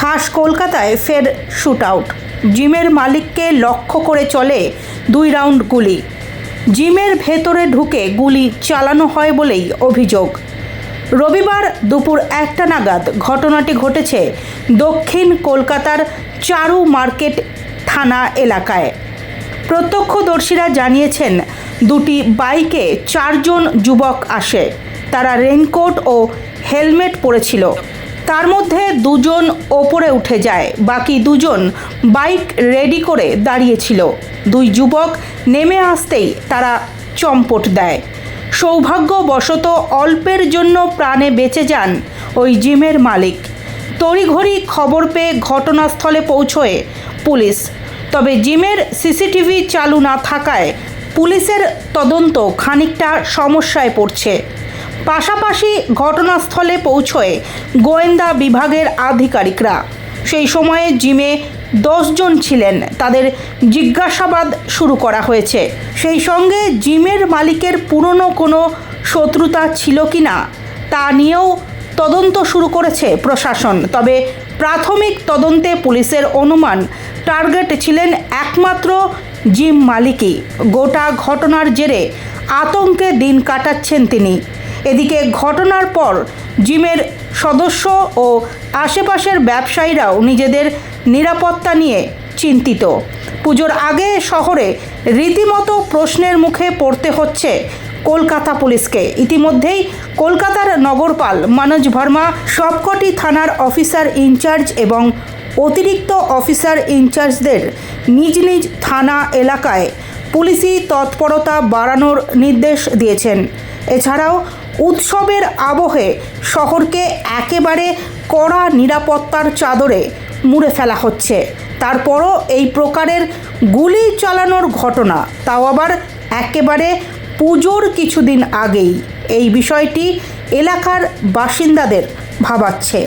খাস কলকাতায় ফের শুট আউট জিমের মালিককে লক্ষ্য করে চলে দুই রাউন্ড গুলি। জিমের ভেতরে ঢুকে গুলি চালানো হয় বলেই অভিযোগ। রবিবার দুপুর একটা নাগাদ ঘটনাটি ঘটেছে দক্ষিণ কলকাতার চারু মার্কেট থানা এলাকায়। প্রত্যক্ষদর্শীরা জানিয়েছেন, দুটি বাইকে চারজন যুবক আসে। তারা রেনকোট ও হেলমেট পরেছিল। তার মধ্যে দুজন ওপরে উঠে যায়, বাকি দুজন বাইক রেডি করে দাঁড়িয়েছিল দুই যুবক নেমে আসতেই তারা চম্পট দেয়। সৌভাগ্যবশত অল্পের জন্য প্রাণে বেঁচে যান ওই জিমের মালিক। তড়িঘড়ি খবর পেয়ে ঘটনাস্থলে পৌঁছয় পুলিশ। তবে জিমের সিসিটিভি চালু না থাকায় পুলিশের তদন্ত খানিকটা সমস্যায় পড়ছে। পাশাপাশি ঘটনাস্থলে পৌঁছয় গোয়েন্দা বিভাগের আধিকারিকরা। সেই সময়ে জিমে দশজন ছিলেন। তাদের জিজ্ঞাসাবাদ শুরু করা হয়েছে। সেই সঙ্গে জিমের মালিকের পুরনো কোনো শত্রুতা ছিল কি না তা নিয়েও তদন্ত শুরু করেছে প্রশাসন। তবে প্রাথমিক তদন্তে পুলিশের অনুমান, টার্গেট ছিলেন একমাত্র জিম মালিকই। গোটা ঘটনার জেরে আতঙ্কে দিন কাটাচ্ছেন তিনি। এদিকে ঘটনার পর জিমের সদস্য ও আশেপাশের ব্যবসায়ীরাও নিজেদের নিরাপত্তা নিয়ে চিন্তিত। পুজোর আগে শহরে রীতিমতো প্রশ্নের মুখে পড়তে হচ্ছে কলকাতা পুলিশকে। ইতিমধ্যেই কলকাতার নগরপাল মনোজ ভার্মা, সবকটি থানার অফিসার ইনচার্জ এবং অতিরিক্ত অফিসার ইনচার্জদের নিজ নিজ থানা এলাকায় পুলিশি তৎপরতা বাড়ানোর নির্দেশ দিয়েছেন। এছাড়াও উৎসবের আবহে শহরকে একেবারে কড়া নিরাপত্তার চাদরে মুড়ে ফেলা হচ্ছে। তারপরও এই প্রকারের গুলি চালানোর ঘটনা, তাও আবার একেবারে পুজোর কিছুদিন আগেই। এই বিষয়টি এলাকার বাসিন্দাদের ভাবাচ্ছে।